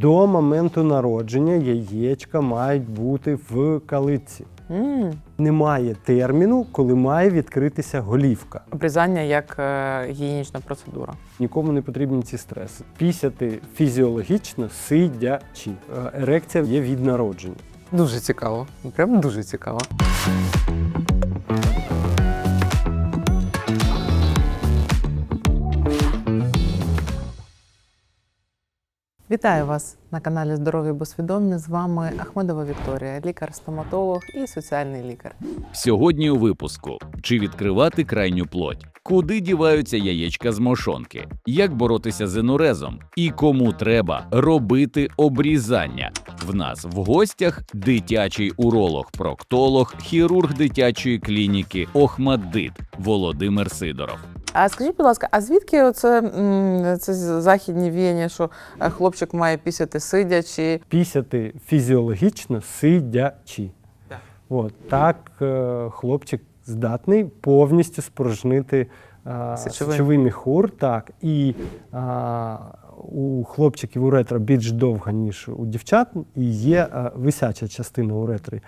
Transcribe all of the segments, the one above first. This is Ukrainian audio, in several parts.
До моменту народження яєчка мають бути в калитці. М, Немає терміну, коли має відкритися голівка. Обрізання як е, гігієнічна процедура. Нікому не потрібні ці стреси. Пісяти фізіологічно сидячи. Е, Ерекція є від народження. Дуже цікаво. Прям дуже цікаво. Вітаю вас на каналі Здоров'я бо. З вами Ахмедова Вікторія, лікар-стоматолог і соціальний лікар. Сьогодні у випуску: чи відкривати крайню плоть, куди діваються яєчка з мошонки, як боротися з енурезом і кому треба робити обрізання. В нас в гостях дитячий уролог, проктолог, хірург дитячої клініки Охмаддит Володимир Сидоров. А скажіть, будь ласка, а звідки оце це західні віяння, що е, хлопчик має пісяти сидячи? Пісяти фізіологічно сидячи. Так. От так е, хлопчик здатний повністю спорожнити Сечовий. сечовий міхур. Так, і а, у хлопчиків уретра більш довга, ніж у дівчат, і є е, висяча частина уретри,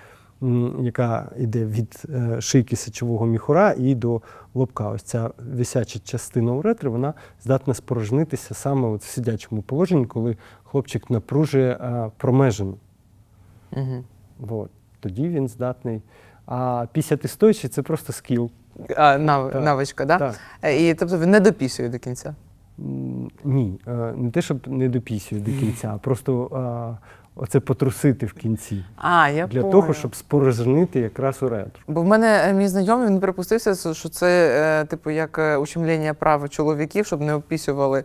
яка йде від е, шийки сечового міхура і до лобка. Ось ця висяча частина уретри, вона здатна спорожнитися саме от в сидячому положенні, коли хлопчик напружує е, промежину. Угу. От. Тоді він здатний. А пісяти стоячи це просто скіл. А, нав, Так. навичка, да? Так. Е, І тобто він не допісює до кінця. Ні, не те, щоб не допісює до кінця, а просто оце потрусити в кінці. А, я Для поняла. того, щоб спорожнити якраз уретру. Бо в мене е, мій знайомий він припустився, що це е, типу як е, ущемлення прав чоловіків, щоб не опісювали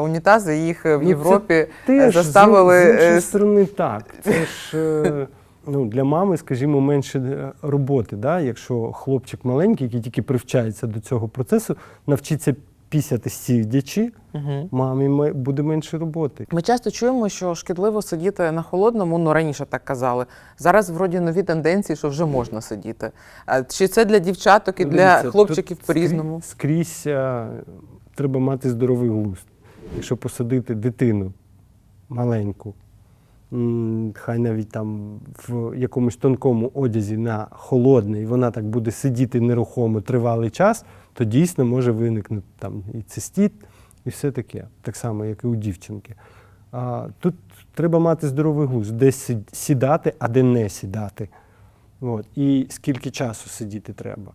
унітази. Їх в Ну, це Європі Теж заставили, з, з іншої сторони так. Це ж ну, для мами, скажімо, менше роботи. Да? Якщо хлопчик маленький, який тільки привчається до цього процесу, навчиться пісяти сидячи, Мгм. мамі буде менше роботи. Ми часто чуємо, що шкідливо сидіти на холодному, ну раніше так казали. Зараз вроді нові тенденції, що вже можна сидіти. А чи це для дівчаток і Ну, для дивіться, хлопчиків по-різному? скрізь- Скрізь а, треба мати здоровий глузд. Якщо посадити дитину маленьку, хай навіть там в якомусь тонкому одязі на холодний, вона так буде сидіти нерухомо тривалий час, то дійсно може виникнути там і цистіт, і все таке, так само, як і у дівчинки. А, тут треба мати здоровий глузд, де сідати, а де не сідати. От. І скільки часу сидіти треба.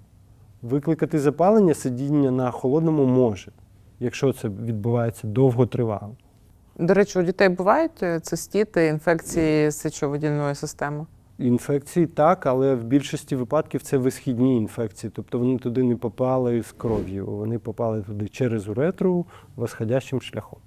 Викликати запалення сидіння на холодному може, якщо це відбувається довготривало. До речі, у дітей бувають е, цистіти, інфекції сечовидільної системи? Інфекції так, але в більшості випадків це висхідні інфекції, тобто вони туди не попали з кров'ю, вони попали туди через уретру восходящим шляхом.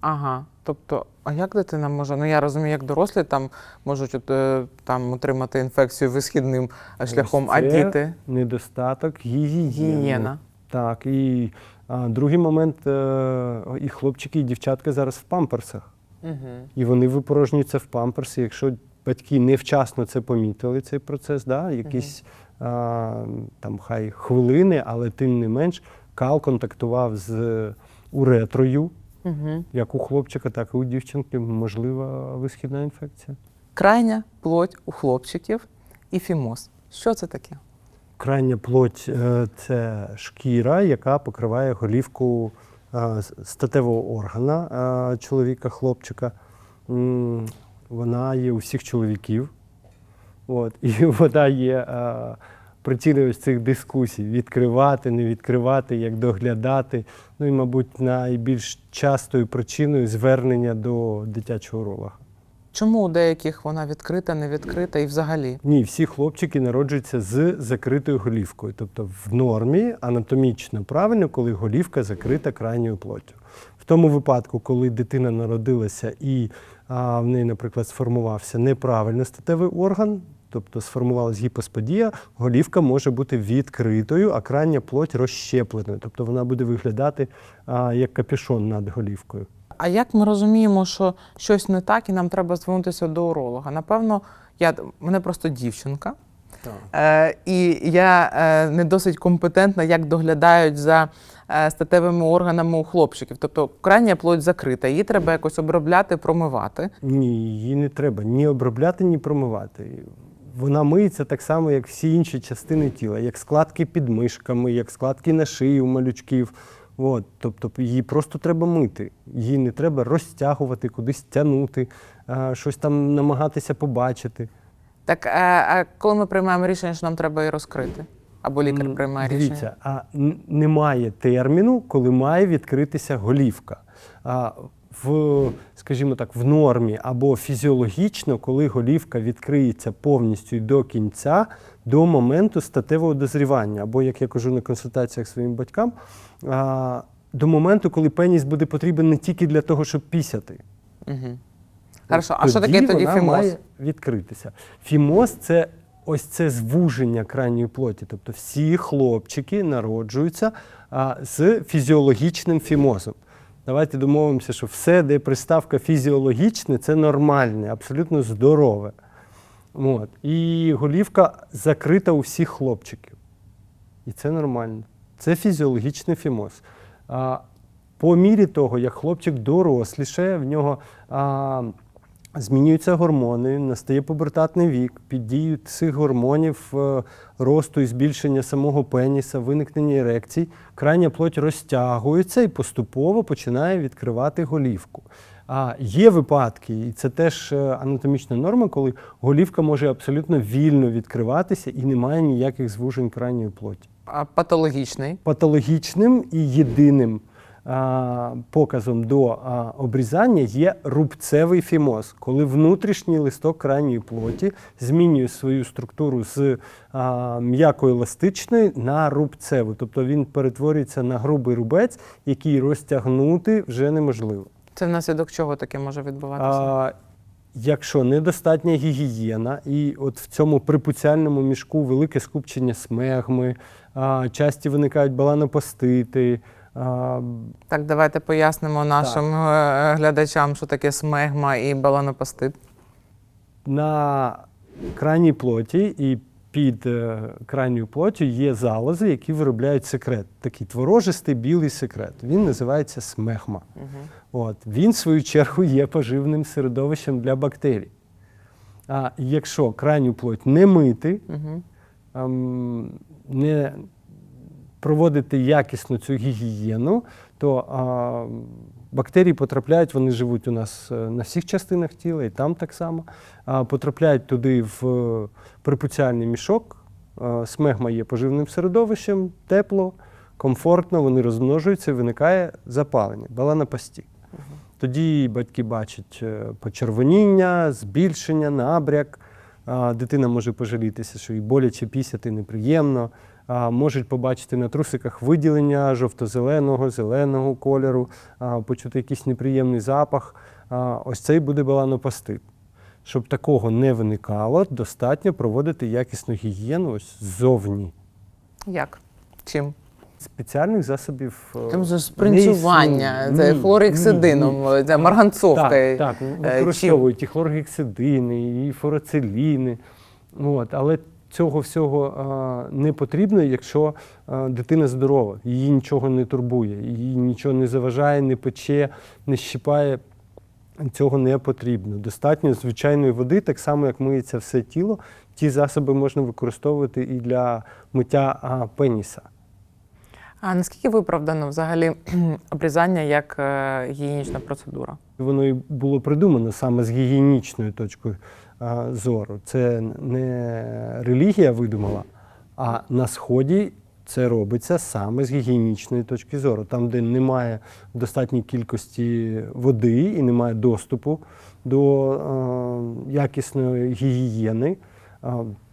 Ага. Тобто, а як дитина може? Ну я розумію, як дорослі там можуть от, е, там отримати інфекцію висхідним шляхом, Ось а це діти Недостаток гігієни. гігієна. Так, і а, другий момент, е, і хлопчики, і дівчатка зараз в памперсах. Угу. І вони випорожнюються в памперсі. Якщо батьки невчасно це помітили, цей процес, да, якісь а, там хай хвилини, але тим не менш кал контактував з уретрою, Угу. як у хлопчика, так і у дівчинки, можлива висхідна інфекція. Крайня плоть у хлопчиків і фімоз. Що це таке? Крайня плоть е, це шкіра, яка покриває голівку е, статевого органа е, чоловіка, хлопчика. Вона є у всіх чоловіків. От, і вона є причиною цих дискусій: відкривати, не відкривати, як доглядати. Ну і, мабуть, найбільш частою причиною звернення до дитячого уролога. Чому у деяких вона відкрита, не відкрита і взагалі? Ні, всі хлопчики народжуються з закритою голівкою. Тобто в нормі анатомічно правильно, коли голівка закрита крайньою плоттю. В тому випадку, коли дитина народилася і а, в неї, наприклад, сформувався неправильно статевий орган, тобто сформувалась гіпосподія, голівка може бути відкритою, а крайня плоть розщепленою. Тобто вона буде виглядати а, як капюшон над голівкою. А як ми розуміємо, що щось не так, і нам треба звернутися до уролога? Напевно, я мене просто дівчинка. Е, і я е, не досить компетентна, як доглядають за е, статевими органами у хлопчиків. Тобто крайня плоть закрита, її треба якось обробляти, промивати. Ні, її не треба ні обробляти, ні промивати. Вона миється так само, як всі інші частини тіла, як складки під мишками, як складки на шиї у малючків. От, тобто її просто треба мити. Її не треба розтягувати, кудись тягнути, а, щось там намагатися побачити. Так, е, а коли ми приймаємо рішення, що нам треба її розкрити? Або лікар приймає рішення? Дивіться, а немає терміну, коли має відкритися голівка. А в, скажімо так, в нормі або фізіологічно, коли голівка відкриється повністю і до кінця, до моменту статевого дозрівання, або, як я кажу на консультаціях своїм батькам, до моменту, коли пеніс буде потрібен не тільки для того, щоб пісяти. Угу. Хорошо, а що таке тоді вона фімоз? має відкритися. Фімоз це ось це звуження крайньої плоті. Тобто всі хлопчики народжуються а, з фізіологічним фімозом. Давайте домовимося, що все, де приставка фізіологічне, це нормальне, абсолютно здорове. От. І голівка закрита у всіх хлопчиків. І це нормально. Це фізіологічний фімоз. А, по мірі того, як хлопчик дорослішає, в нього а, змінюються гормони, настає пубертатний вік, під дією цих гормонів е, росту і збільшення самого пеніса, виникнення ерекцій, крайня плоть розтягується і поступово починає відкривати голівку. А є випадки, і це теж е, анатомічна норма, коли голівка може абсолютно вільно відкриватися і немає ніяких звужень крайньої плоті А патологічний. патологічним і єдиним а, показом до а, обрізання є рубцевий фімоз, коли внутрішній листок крайньої плоті змінює свою структуру з а, м'яко-еластичної на рубцеву. Тобто він перетворюється на грубий рубець, який розтягнути вже неможливо. Це внаслідок чого таке може відбуватися? А, якщо недостатня гігієна, і от в цьому припуціальному мішку велике скупчення смегми, а, часті виникають баланопостити. А, Так, давайте пояснимо нашим е, глядачам, що таке смегма і баланопастит. на крайній плоті і під е, крайньою плоттю є залози, які виробляють секрет. Такий творожистий білий секрет. Він називається смегма. От. Він, в свою чергу, є поживним середовищем для бактерій. А якщо крайню плоть не мити, Угу. не проводити якісну цю гігієну, то а, бактерії потрапляють, вони живуть у нас е, на всіх частинах тіла, і там так само. А, потрапляють туди в е, припуціальний мішок. А, смегма є поживним середовищем, тепло, комфортно, вони розмножуються, виникає запалення, баланопасті. Тоді батьки бачать е, почервоніння, збільшення, набряк. Дитина може пожалітися, що їй боляче пісяти неприємно. Можуть побачити на трусиках виділення жовто-зеленого, зеленого кольору, почути якийсь неприємний запах. Ось цей буде баланопастит. Щоб такого не виникало, достатньо проводити якісну гігієну ось ззовні. Як? Чим? Спеціальних засобів. е, Там же спринцювання, це хлорексидином, це ні. марганцовкою. Так, так, Е, використовують і хлоргексидини, і фурациліни. От, але цього всього а, не потрібно, якщо а, дитина здорова, її нічого не турбує, її нічого не заважає, не пече, не щипає. Цього не потрібно. Достатньо звичайної води, так само як миється все тіло. Ті засоби можна використовувати і для миття а, пеніса. А наскільки виправдано взагалі обрізання як е, гігієнічна процедура? Воно і було придумано саме з гігієнічної точки а, зору. Це не релігія видумала, а на сході це робиться саме з гігієнічної точки зору. Там, де немає достатньої кількості води і немає доступу до а, якісної гігієни.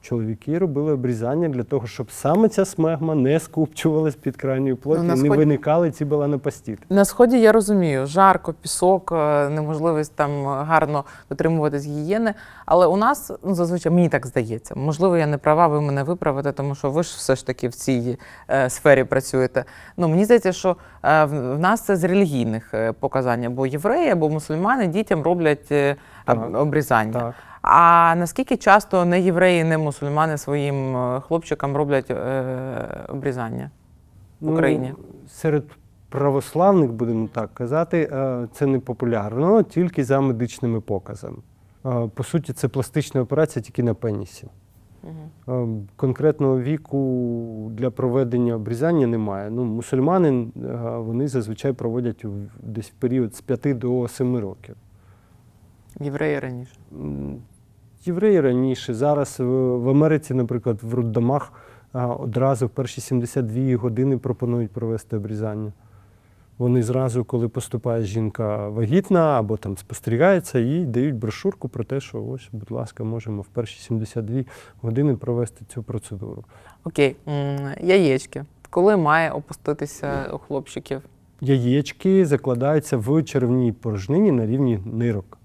Чоловіки робили обрізання для того, щоб саме ця смегма не скупчувалась під крайньою плоті, Ну, на не виникали ці баланопастіти. На сході я розумію, жарко, пісок, е, неможливість там гарно дотримуватись гігієни. Але у нас ну, зазвичай мені так здається. Можливо, я не права, ви мене виправите, тому що ви ж все ж таки в цій е, сфері працюєте. Ну мені здається, що е, в, нас це з релігійних е, показань, або євреї, або мусульмани дітям роблять е, Так. обрізання. Так. А наскільки часто не євреї, не мусульмани своїм е, хлопчикам роблять е, обрізання? в Україні? Ну, серед православних, будемо так казати, е, це не популярно тільки за медичними показами. По суті, це пластична операція тільки на пенісі. Конкретного віку для проведення обрізання немає. Ну, мусульмани вони зазвичай проводять десь в період з 5 до 7 років. Євреї раніше. Євреї раніше, зараз в, Америці, наприклад, в роддомах одразу в перші 72 години пропонують провести обрізання. Вони зразу, коли поступає жінка вагітна або там спостерігається, їй дають брошурку про те, що ось, будь ласка, можемо в перші 72 години провести цю процедуру. Окей, яєчки. Коли має опуститися у хлопчиків? Яєчки закладаються в черевній порожнині на рівні нирок.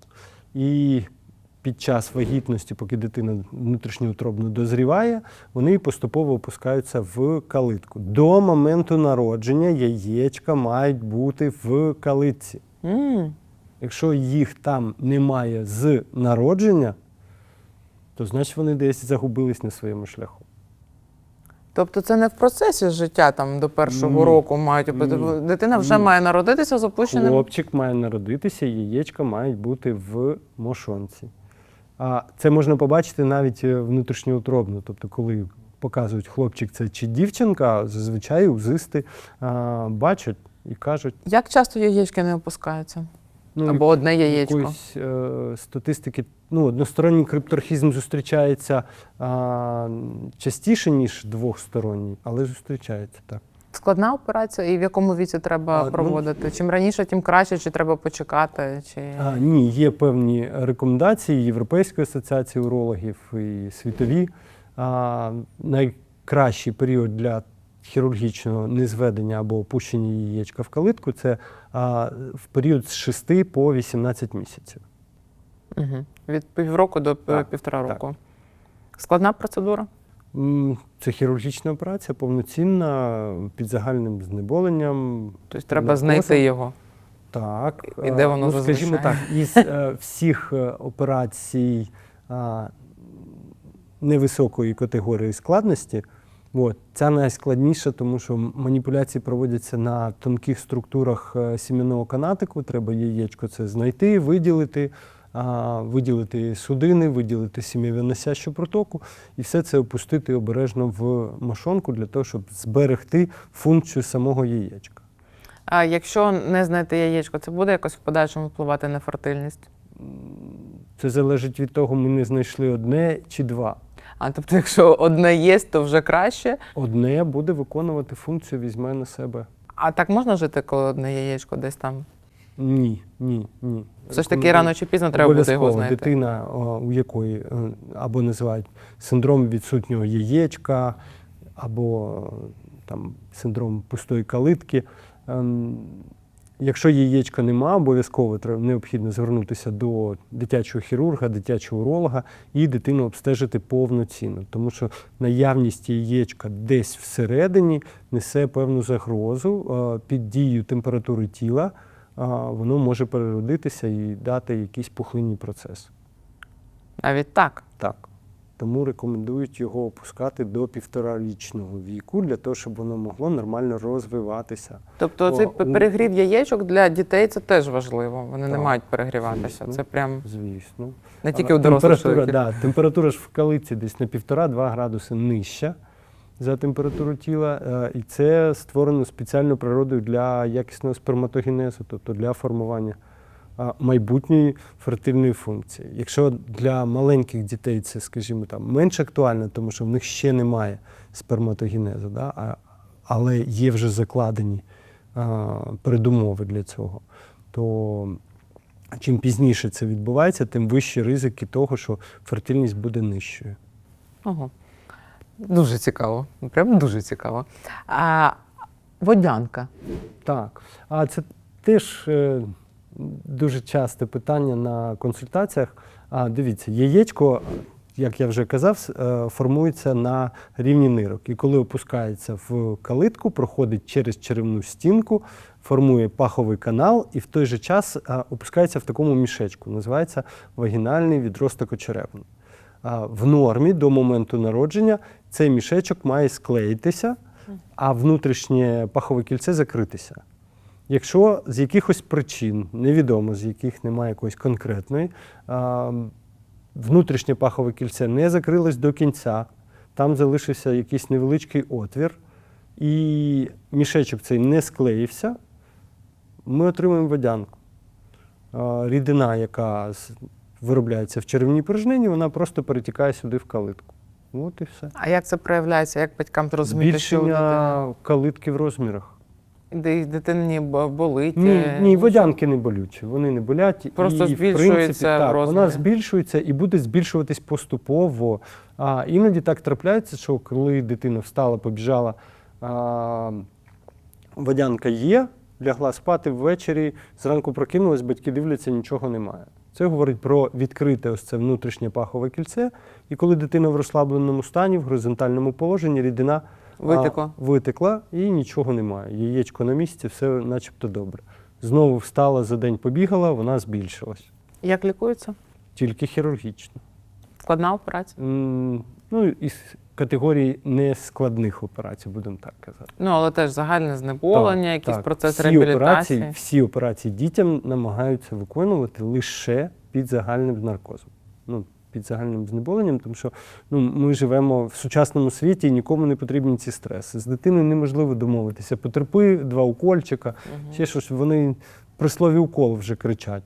І під час вагітності, поки дитина внутрішньоутробно дозріває, вони поступово опускаються в калитку. До моменту народження яєчка мають бути в калитці. М, Якщо їх там немає з народження, то значить вони десь загубились на своєму шляху. Тобто це не в процесі життя там до першого Ні. року мають Ні. Дитина вже Ні. має народитися з опущеним. Хлопчик має народитися, яєчка мають бути в мошонці. А це можна побачити навіть е, внутрішньоутробно. Тобто, коли показують хлопчик це чи дівчинка, зазвичай узисти а, бачать і кажуть, Як часто яєчки не опускаються? ну, Або одне яєчко. якоїсь е, статистики, ну, односторонній крипторхізм зустрічається а, частіше, ніж двохсторонній, але зустрічається так. Складна операція, і в якому віці треба А, ну- проводити? Чим раніше, тим краще, чи треба почекати? Чи... А, ні, є певні рекомендації Європейської асоціації урологів і світові. А, найкращий період для хірургічного незведення або опущення яєчка в калитку це а, в період з 6 по 18 місяців. Угу. Від півроку до Так, півтора так. року. Складна процедура? Це хірургічна операція, повноцінна, під загальним знеболенням. Тобто треба наркозом. знайти його. Так. І де е, воно ну, Скажімо так, із е, всіх е, операцій невисокої категорії складності, от, ця найскладніша, тому що маніпуляції проводяться на тонких структурах сім'яного канатику. Треба яєчко це знайти, виділити, виділити судини, виділити сім'євиносящу протоку, і все це опустити обережно в мошонку для того, щоб зберегти функцію самого яєчка. А якщо не знайти яєчко, це буде якось в подальшому впливати на фертильність? Це залежить від того, ми не знайшли одне чи два. А тобто, якщо одне є, то вже краще. Одне буде виконувати функцію, візьме на себе. А так можна жити, коли одне яєчко десь там? Ні, ні, ні. Все ж таки рано чи пізно треба буде його знайти. Дитина, у якої е, або називають синдром відсутнього яєчка, або е, там синдром пустої калитки. Ем, Якщо яєчка нема, обов'язково необхідно звернутися до дитячого хірурга, дитячого уролога і дитину обстежити повноцінно, тому що наявність яєчка десь всередині несе певну загрозу е, під дією температури тіла. Воно може переродитися і дати якийсь пухлинний процес. Навіть так. Так. Тому рекомендують його опускати до півторарічного віку, для того, щоб воно могло нормально розвиватися. Тобто О, цей перегрів яєчок для дітей це теж важливо. Вони не мають перегріватися. звісно. Це прям Звісно. не тільки у дорослих температура, да, температура ж в калиці десь на 1,5-2 градуси нижча за температуру тіла. е, І це створено спеціально природою для якісного сперматогенезу, тобто для формування майбутньої фертильної функції. Якщо для маленьких дітей це, скажімо, там менш актуально, тому що в них ще немає сперматогенезу, да, але є вже закладені передумови для цього, то чим пізніше це відбувається, тим вищі ризики того, що фертильність буде нижчою. Ого. Дуже цікаво. Прям дуже цікаво. А водянка. Так. А це теж е, дуже часте питання на консультаціях. А, дивіться, яєчко, як я вже казав, е, формується на рівні нирок. І коли опускається в калитку, проходить через черевну стінку, формує паховий канал і в той же час а, опускається в такому мішечку. Називається вагінальний відросток очеревний. В нормі до моменту народження цей мішечок має склеїтися а внутрішнє пахове кільце закритися. Якщо з якихось причин, невідомо з яких немає якоїсь конкретної, внутрішнє пахове кільце не закрилось до кінця, там залишився якийсь невеличкий отвір, і мішечок цей не склеївся, ми отримуємо водянку. Рідина, яка виробляється в черевній порожнині, вона просто перетікає сюди в калитку. От і все. А як це проявляється? Як батькам зрозуміти, що у дитини? Калитки в розмірах. Де дитині болить? Ні, е, ні, водянки не болючі, вони не болять. Просто і, в збільшується принципі, так. Вона збільшується і буде збільшуватись поступово. А іноді так трапляється, що коли дитина встала, побіжала, а, водянка є, лягла спати ввечері, зранку прокинулась, батьки дивляться, нічого немає. Це говорить про відкрите ось це внутрішнє пахове кільце. І коли дитина в розслабленому стані, в горизонтальному положенні, рідина а, Витекла. витекла і нічого немає. Яєчко на місці, все начебто добре. Знову встала за день, побігала, вона збільшилась. Як лікується? Тільки хірургічно. Складна операція? М, Ну, із категорії нескладних операцій, будемо так казати. Ну, але теж загальне знеболення, Так, якийсь так. процес всі реабілітації. Операції, всі операції дітям намагаються виконувати лише під загальним наркозом. Ну, під загальним знеболенням, тому що ну, ми живемо в сучасному світі і нікому не потрібні ці стреси. З дитиною неможливо домовитися. Потерпи, два укольчика, Мгм. ще щось. Вони при слові укол вже кричать.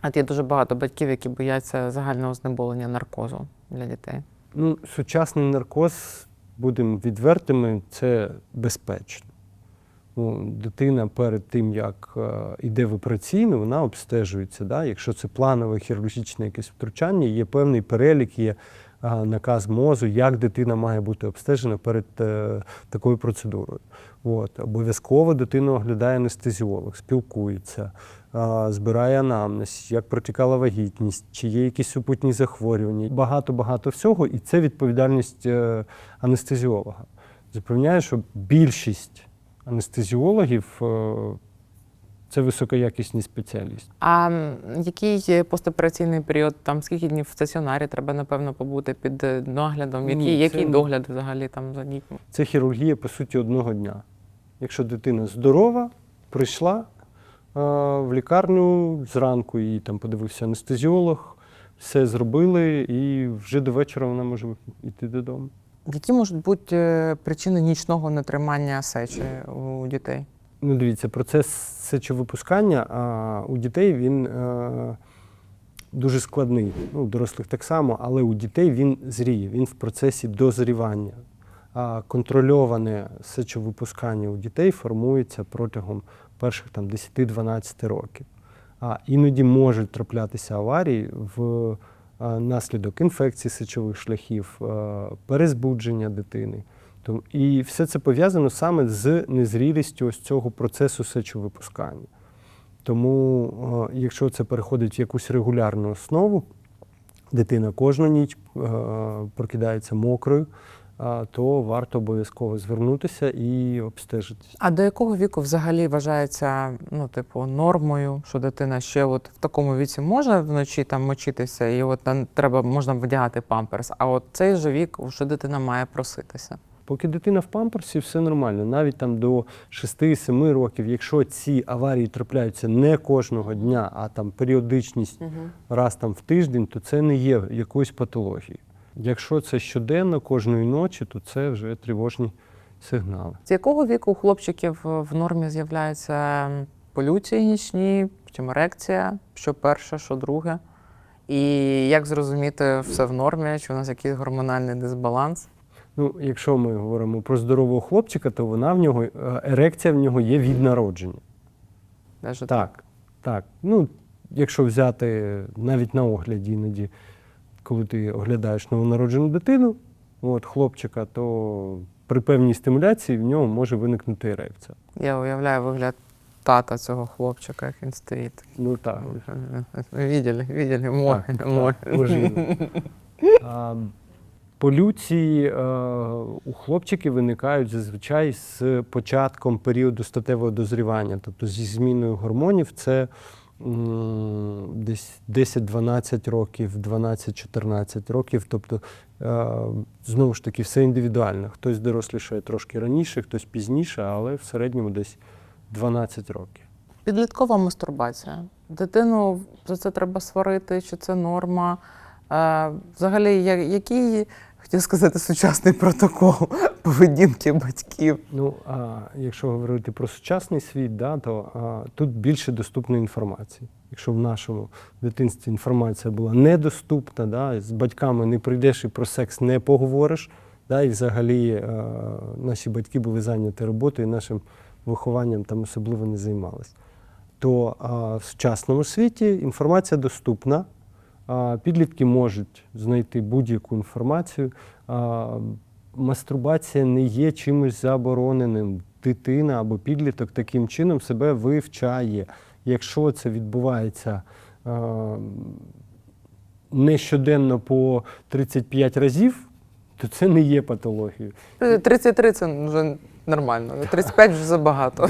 А є дуже багато батьків, які бояться загального знеболення наркозу для дітей. Ну, сучасний наркоз, будемо відвертими, це безпечно. Ну, дитина перед тим, як е, йде в операційну, вона обстежується. Да? Якщо це планове хірургічне якесь втручання, є певний перелік, є е, наказ МОЗу, як дитина має бути обстежена перед е, такою процедурою. Обов'язково дитину оглядає анестезіолог, спілкується, е, збирає анамнез, як протікала вагітність, чи є якісь супутні захворювання. Багато-багато всього, і це відповідальність е, анестезіолога. Запевняю, що більшість анестезіологів е, це високоякісні спеціалісти. А який постопераційний період? Там скільки днів в стаціонарі треба, напевно, побути під е, доглядом? Який, Ні, який догляд взагалі там за дітьми? Це хірургія, по суті, одного дня. Якщо дитина здорова, прийшла е, в лікарню зранку, її там подивився анестезіолог, все зробили, і вже до вечора вона може йти додому. Які можуть бути е, причини нічного нетримання сечі у дітей? Ну, дивіться, процес сечовипускання а, у дітей він е, дуже складний. Ну, у дорослих так само, але у дітей він зріє, він в процесі дозрівання. Контрольоване сечовипускання у дітей формується протягом перших там, 10-12 років. А іноді можуть траплятися аварії в е, наслідок інфекції сечових шляхів, перезбудження дитини. І все це пов'язано саме з незрілістю ось цього процесу сечовипускання. Тому, якщо це переходить в якусь регулярну основу, дитина кожну ніч прокидається мокрою, то варто обов'язково звернутися і обстежитися. А до якого віку взагалі вважається ну, типу, нормою, що дитина ще от в такому віці може вночі там мочитися, і от там треба можна вдягати памперс. А от цей же вік вже дитина має проситися. Поки дитина в памперсі, все нормально. Навіть там до 6-7 років, якщо ці аварії трапляються не кожного дня, а там періодичність раз там в тиждень, то це не є якоюсь патологією. Якщо це щоденно, кожної ночі, то це вже тривожні сигнали. З якого віку у хлопчиків в нормі з'являються полюції нічні, чим ерекція, що перше, що друге? І як зрозуміти, все в нормі, чи у нас якийсь гормональний дисбаланс? Ну, якщо ми говоримо про здорового хлопчика, то вона в нього е, ерекція в нього є від народження. Даже Так, так. Ну, якщо взяти навіть на огляді іноді, коли ти оглядаєш новонароджену дитину, от, хлопчика, то при певній стимуляції в нього може виникнути ерекція. Я уявляю вигляд тата цього хлопчика, як він стоїть. Ну так. Видели, видели, море, Полюції е, у хлопчиків виникають зазвичай з початком періоду статевого дозрівання, тобто зі зміною гормонів, це десь 10-12 років, 12-14 років. Тобто, е, знову ж таки, все індивідуально. Хтось дорослішає трошки раніше, хтось пізніше, але в середньому десь 12 років. Підліткова мастурбація. Дитину за це треба сварити, чи це норма. Е, взагалі, я- який, хотів сказати, сучасний протокол поведінки батьків? Ну, а якщо говорити про сучасний світ, да, то а, тут більше доступної інформації. Якщо в нашому дитинстві інформація була недоступна, да, з батьками не прийдеш і про секс не поговориш, да, і взагалі е, наші батьки були зайняті роботою, і нашим вихованням там особливо не займалися. То а, в сучасному світі інформація доступна, а, підлітки можуть знайти будь-яку інформацію. Мастурбація не є чимось забороненим. Дитина або підліток таким чином себе вивчає. Якщо це відбувається е, не щоденно по 35 разів, то це не є патологією. 33 це вже нормально, 35 вже забагато.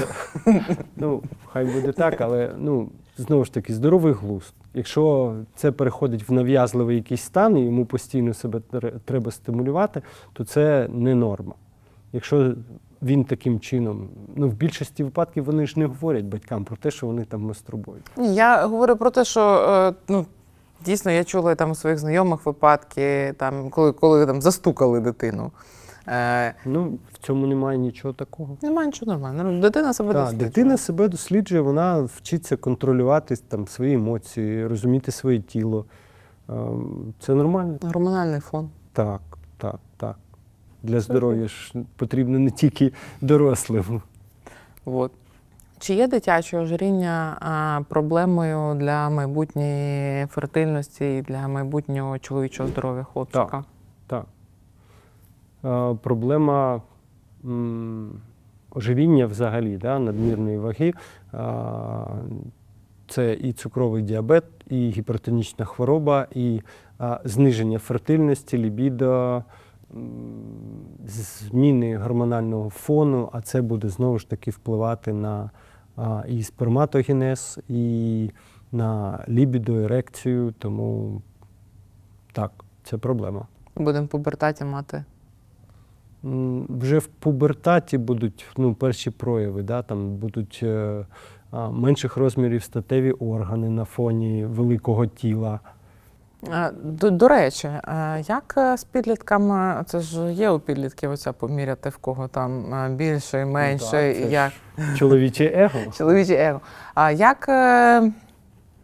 Ну, хай буде так, але ну, знову ж таки, здоровий глузд. Якщо це переходить в нав'язливий якийсь стан, і йому постійно себе треба стимулювати, то це не норма. Якщо він таким чином, ну в більшості випадків вони ж не говорять батькам про те, що вони там мастурбують. Я говорю про те, що е, ну, дійсно я чула там у своїх знайомих випадки, там, коли, коли там застукали дитину. Е, Ну, в цьому немає нічого такого. немає нічого нормального. Ну, Дитина себе Так, досліджує. дитина себе досліджує, вона вчиться контролювати там свої емоції, розуміти своє тіло. Ем, Це нормально. Гормональний фон. Так, так, так. Для здоров'я ж потрібно не тільки дорослим. От. Чи є дитяче ожиріння а, проблемою для майбутньої фертильності і для майбутнього чоловічого здоров'я хлопчика? Так. Е, проблема м, ожиріння взагалі, да, надмірної ваги. е, це і цукровий діабет, і гіпертонічна хвороба, і е, зниження фертильності, лібідо, зміни гормонального фону, а це буде знову ж таки впливати на і сперматогенез, і на лібідо, ерекцію. Тому так, це проблема. Будемо в пубертаті мати. Вже в пубертаті будуть ну, перші прояви, да, там будуть е, менших розмірів статеві органи на фоні великого тіла. До, до речі, як е, з підлітками, це ж є у підлітків оця поміряти, в кого там е, більше, менше, Ну так, це ж Чоловіче его. чоловіче его. А як,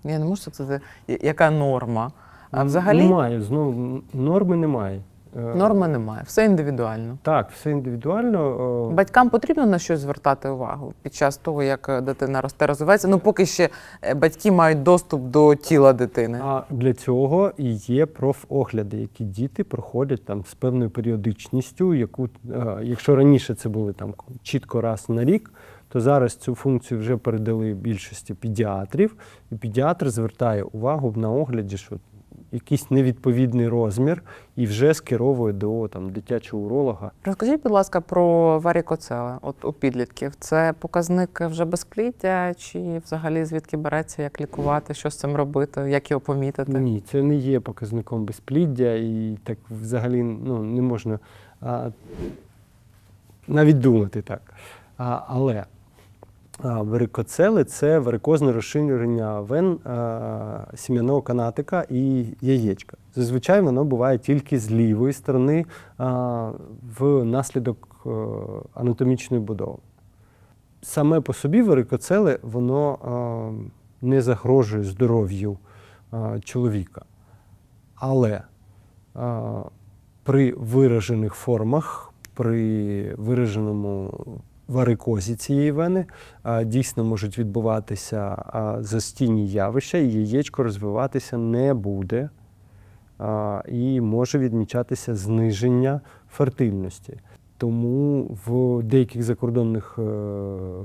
я не можу сказати, яка норма? А взагалі Немає, знову норми немає. Е, норми немає, все індивідуально. Так, все індивідуально. Батькам потрібно на щось звертати увагу під час того, як е, дитина росте, розвивається. Ну, поки ще е, батьки мають доступ до тіла дитини. А для цього і є профогляди, які діти проходять там з певною періодичністю, яку, е, якщо раніше це були там чітко раз на рік, то зараз цю функцію вже передали більшості педіатрів, і педіатр звертає увагу на огляді, що якийсь невідповідний розмір, і вже скеровує до там, дитячого уролога. Розкажіть, будь ласка, про варікоцели от у підлітків. Це показник вже безпліддя, чи взагалі звідки береться, як лікувати, що з цим робити, як його помітити? Ні, це не є показником безпліддя, і так взагалі ну, не можна а, навіть думати так. А, але варикоцели це варикозне розширення вен сім'яного канатика і яєчка. Зазвичай воно буває тільки з лівої сторони внаслідок е, анатомічної будови. Саме по собі варикоцели воно не загрожує здоров'ю чоловіка. Але при виражених формах, при вираженому варикозі цієї вени дійсно можуть відбуватися застійні явища, і яєчко розвиватися не буде. І може відмічатися зниження фертильності. Тому в деяких закордонних е,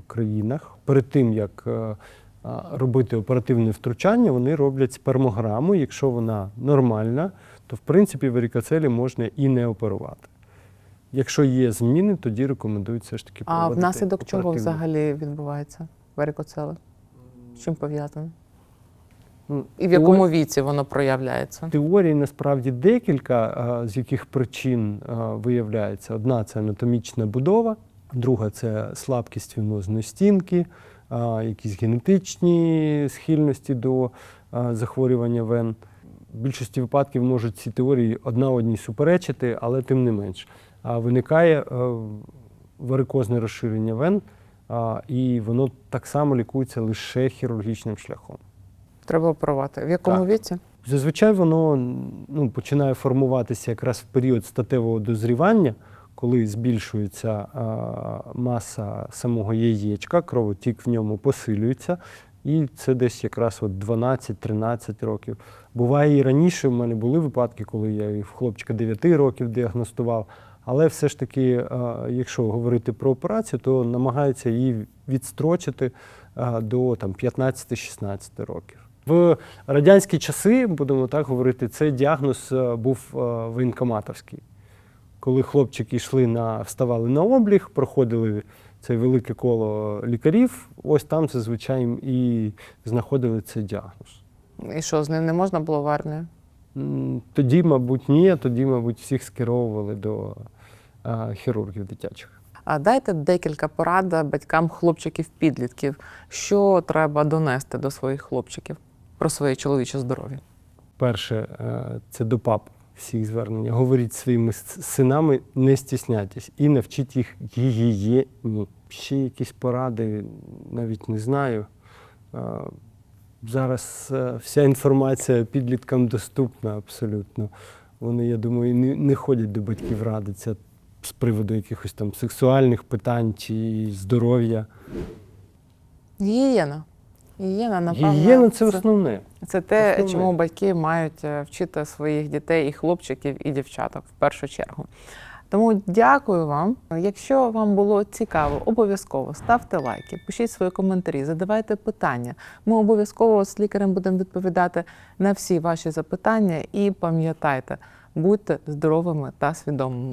країнах перед тим, як е, робити оперативне втручання, вони роблять спермограму. Якщо вона нормальна, то в принципі варікоцелі можна і не оперувати. Якщо є зміни, тоді рекомендують все ж таки А внаслідок чого взагалі відбувається варікоцели? З чим пов'язано? Ну, І в якому віці воно проявляється? Теорій насправді декілька, з яких причин виявляється. Одна це анатомічна будова, друга це слабкість венозної стінки, якісь генетичні схильності до захворювання вен. В більшості випадків можуть ці теорії одна одній суперечити, але тим не менш. Виникає е, варикозне розширення вен, і воно так само лікується лише хірургічним шляхом. Треба оперувати. В якому Так. віці? Зазвичай воно ну, починає формуватися якраз в період статевого дозрівання, коли збільшується а, маса самого яєчка, кровотік в ньому посилюється. І це десь якраз от 12-13 років. Буває і раніше, в мене були випадки, коли я і в хлопчика 9 років діагностував. Але все ж таки, якщо говорити про операцію, то намагаються її відстрочити до там, 15-16 років. В радянські часи, будемо так говорити, цей діагноз е, був е, воєнкоматовський. Коли хлопчики йшли на, вставали на обліг, проходили це велике коло лікарів, ось там зазвичай і знаходили цей діагноз. І що, з ним не можна було в армію? Тоді, мабуть, ні, тоді, мабуть, всіх скеровували до е, хірургів дитячих. А дайте декілька порад батькам хлопчиків-підлітків, що треба донести до своїх хлопчиків про своє чоловіче здоров'я. Перше, е, це до пап всіх звернення. Говоріть своїми синами, не стісняйтесь і навчіть їх гігієні. Ще якісь поради, навіть не знаю. Е, Зараз е, вся інформація підліткам доступна абсолютно. Вони, я думаю, не, не ходять до батьків радитися з приводу якихось там сексуальних питань чи здоров'я. Гігієна. Гігієна, напевно, Гігієна це основне. Це те, Основне. чому батьки мають е, вчити своїх дітей, і хлопчиків, і дівчаток в першу чергу. Тому дякую вам. Якщо вам було цікаво, обов'язково ставте лайки, пишіть свої коментарі, задавайте питання. Ми обов'язково з лікарем будемо відповідати на всі ваші запитання. І пам'ятайте, будьте здоровими та свідомими.